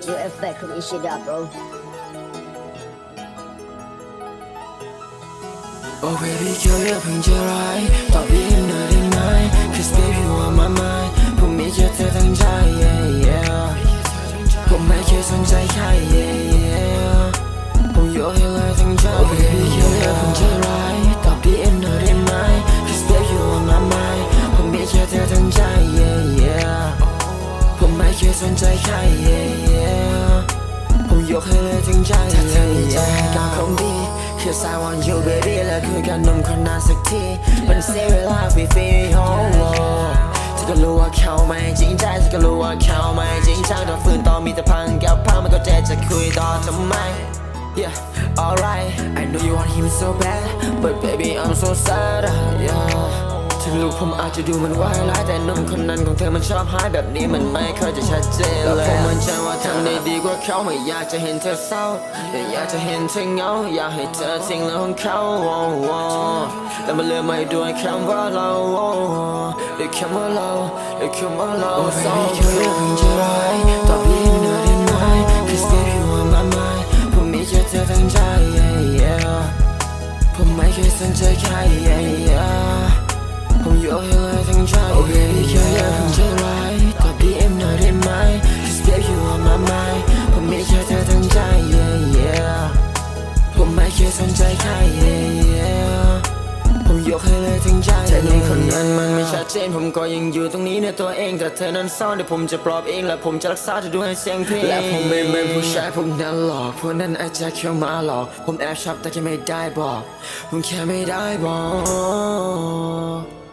Skill effect from Ishida, bro. Oh baby girl อย่าเพิ่งใจร้ายตอบยิ้มหน่อยได้ไหม Cause baby you are my mind ผมมีแค่เธอทั้งใจ yeah yeah ผมไม่เคยสนใจใคร yeah yeah ผมยกให้เลยทั้งใจ ผมไม่เคสนใจใคร yeah yeah ผมยกให้เลยทั้งใจถ้าเธอมีใจก็คงดี Cause I want you baby และคุยกันนมคนนานสักที มันเสียเวลาฟรีๆ oh oh เธอก็รู้ว่าเขาไม่จริงใจเธอก็รู้ว่าเขาไม่จริงจังต้องฝืนต่อมีแต่พังแกับพังมันก็เจ็บจะคุยต่อทำไม Yeah, alright I know you want him so bad But baby I'm so sad Yeah ถึงลูกผมอาจจะดูมันวายร้ายแต่นุ่มคนนั้นของเธอมันชอบหายแบบนี้มันไม่เคยจะชัดเจนเลยผมมั่นใจว่าทำได้ดีกว่าเขาไม่อยากจะเห็นเธอเศร้าแต่อยากจะเห็นเธอเหงาอยากให้เธอทิ้งเรื่องของเขาแต่มันเลือไม่ด้วยคำว่าเราด้วยคำว่าเราด้วยคำว่าเราสองคนอย่าเพิ่งใจร้ายตอบยิ้มหน่อยได้ไหม Cause baby you are my mind ผมมีแค่เธอทั้งใจ yeah yeah ผมไม่เคยสนใจใคร yeah yeah ผมยกให้เลยทั้งใจ Oh baby แค่อย่าเพิ่งใจร้ายตอบ DM หน่อยได้ไหม Cause baby you are my mind ผมมีแค่เธอทั้งใจ yeah yeah ผมไม่เคยสนใจใคร yeah yeah ผมยกให้เลยทั้งใจแต่ในคนนั้นมันไม่ชัดเจน ผมก็ยังอยู่ตรงนี้ในตัวเอง แต่เธอนั้นซ่อนเดี๋ยวผมจะปลอบเอง และผมจะรักษาเธอด้วยเสียงเพลง และผมไม่เหมือนผู้ชายพวกนั้นหรอกพวกนั้นอาจจะเข้ามาหลอก ผมแอบชอบแต่แค่ไม่ได้บอก ผมแค่ไม่ได้บอก